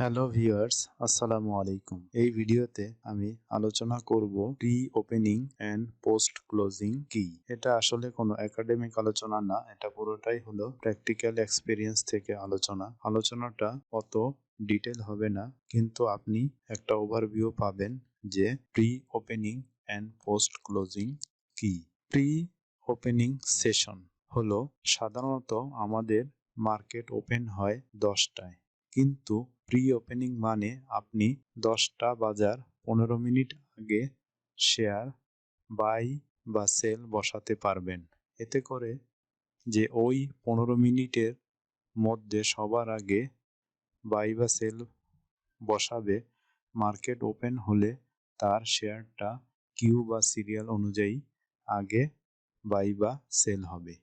Hello viewers, আসসালামু আলাইকুম। এই ভিডিওতে আমি আলোচনা করব pre opening and post closing কি। এটা আসলে কোনো একাডেমিক আলোচনা না, এটা পুরোটাই হলো প্র্যাকটিক্যাল এক্সপিরিয়েন্স থেকে আলোচনা। আলোচনাটা অত ডিটেল হবে না, কিন্তু আপনি একটা ওভারভিউ পাবেন যে pre opening and post closing কি। প্রি ওপেনিং সেশন হলো সাধারণত আমাদের মার্কেট ওপেন হয় দশটায়। কিন্তু প্রি ওপেনিং মানে আপনি দশটা বাজার পনেরো মিনিট আগে শেয়ার বাই বা সেল বসাতে পারবেন। এতে করে যে ওই পনেরো মিনিটের মধ্যে সবার আগে বাই বা সেল বসাবে মার্কেট ওপেন হলে তার শেয়ারটা কিউ বা সিরিয়াল অনুযায়ী আগে বাই বা সেল হবে।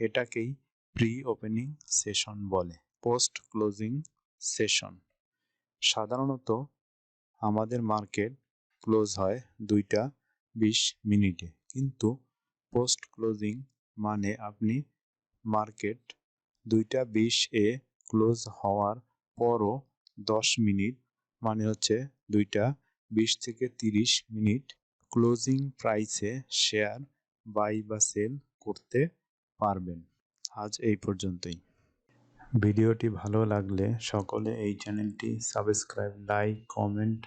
এটাকেই প্রি ওপেনিং সেশন বলে। পোস্ট ক্লোজিং সেশন সাধারণত আমাদের মার্কেট ক্লোজ হয় দুইটা বিশ মিনিটে। কিন্তু পোস্ট ক্লোজিং মানে আপনি মার্কেট দুইটা বিশ এ ক্লোজ হওয়ার পরও দশ মিনিট মানে হচ্ছে দুইটা বিশ থেকে তিরিশ মিনিট ক্লোজিং প্রাইসে শেয়ার বাই বা সেল করতে পারবেন। আজ এই পর্যন্তই। ভিডিওটি ভালো লাগলে সকলে এই চ্যানেলটি সাবস্ক্রাইব, লাইক, কমেন্ট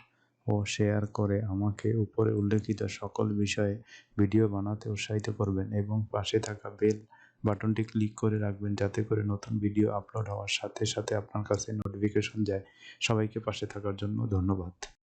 ও শেয়ার করে আমাকে উপরে উল্লেখিত সকল বিষয়ে ভিডিও বানাতে উৎসাহিত করবেন এবং পাশে থাকা বেল বাটনটি ক্লিক করে রাখবেন যাতে করে নতুন ভিডিও আপলোড হওয়ার সাথে সাথে আপনার কাছে নোটিফিকেশন যায়। সবাইকে পাশে থাকার জন্য ধন্যবাদ।